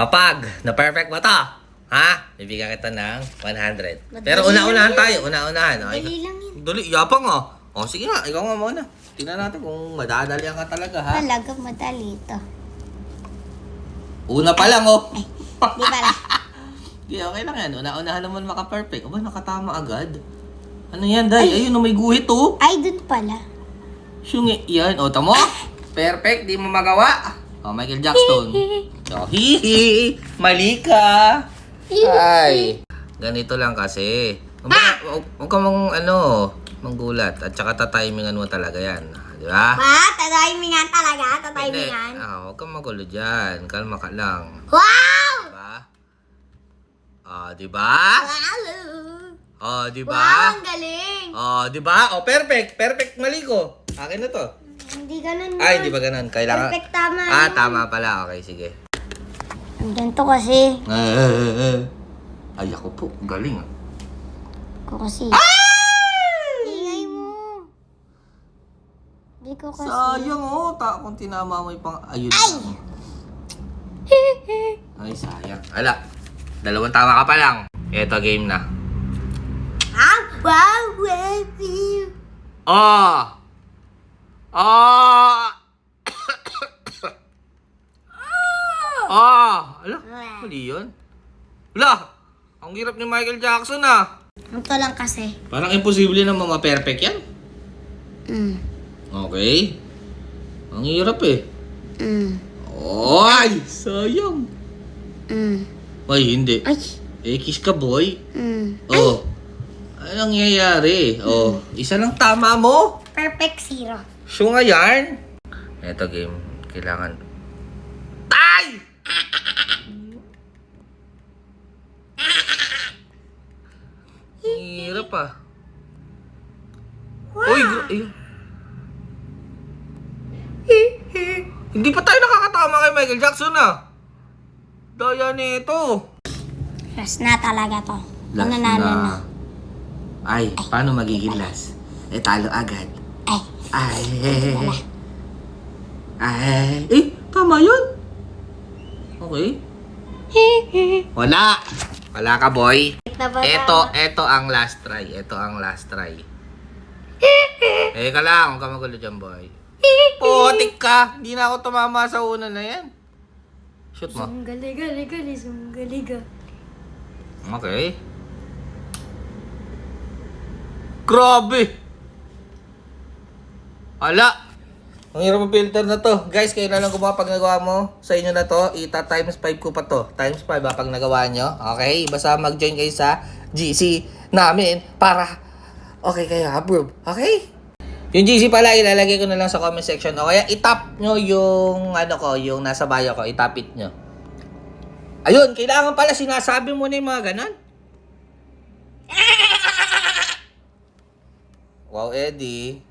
Kapag na-perfect mo to, ha? Bibigyan kita ng 100. Madali Pero una-unahan lang tayo, una-unahan. Okay? Dali lang yun. Dali, yapang oh. O sige nga, ikaw nga muna. Tingnan natin kung madadalian ka talaga ha. Talaga madali ito. Una pa lang oh. Di pala. Di, okay lang yan. Una-unahan naman maka-perfect. Aba, nakatama agad. Ano yan, Day? Ayun, oh, may guhit oh. Ay, dun pala. Syungi, yan. O, tamo? Perfect, di mo magawa. O, Michael Jackson. O, hihi. Mali ka. Ay. Ganito lang kasi. Huwag huwag ka mong, ano, manggulat. At saka tatimingan mo talaga yan. Di ba? Ma, tatimingan talaga. Hindi. Tatimingan. Ah, huwag kang magulo dyan. Kalma ka lang. Wow! Diba? Ah, di ba? Wow! Oh, di Wow, ba? ang galing! Oh, di ba? Oh, perfect. Perfect mali ko. Akin na to. Hindi ganun Ay, Ma. di ba ganun? Kailangan... Perfect tama. Ah, yun. tama pala. Okay, sige. Ang ganito kasi. Ay, ako po. Galing ah. Ko kasi. Ingay mo. Hindi ko kasi. Sayang oh. Ta kung tinama mo yung pang... Ayun Ay! Ay, sayang. Ala. Dalawang tama ka pa lang. Eto, game na. Ang wow, baby! Oh! Oh! oh! Ala, mali yun. Ala! Ang hirap ni Michael Jackson ah. Ito lang kasi. Parang imposible na ma-perfect yan. Mm. Okay. Ang hirap eh. Mm. Ay! Sayang. Mm. Ay, hindi. Ay! Eh, kiss ka boy. Mm. Oh. Anong nangyayari? Oh, isa lang tama mo. Perfect zero. So nga yan. Ito game, kailangan... Tay! Hirap ah. Uy, gr- ayun. Hindi pa tayo nakakatama kay Michael Jackson ah. Daya nito. Last na talaga to. Last Mananalo na. na. Ay, paano magiging last? Eh, talo agad. Ay. Ay. Ay. Eh, tama yun. Okay. Wala. Wala ka, boy. Ito, ito ang last try. Ito ang last try. eh, ka lang. Huwag ka magulo dyan, boy. Putik ka. Hindi na ako tumama sa una na yan. Shoot mo. Sunggali, gali, gali, sunggali, gali. Okay. Grabe! Ala! Ang hirap ang filter na to. Guys, kayo na lang gumawa pag nagawa mo. Sa inyo na to, ita times 5 ko pa to. Times 5 ha, pag nagawa nyo. Okay? Basta mag-join kayo sa GC namin para okay kayo approve. Okay? Yung GC pala, ilalagay ko na lang sa comment section. O kaya itap nyo yung ano ko, yung nasa bio ko. Itapit nyo. Ayun, kailangan pala sinasabi mo na yung mga ganon. Wow, Eddie.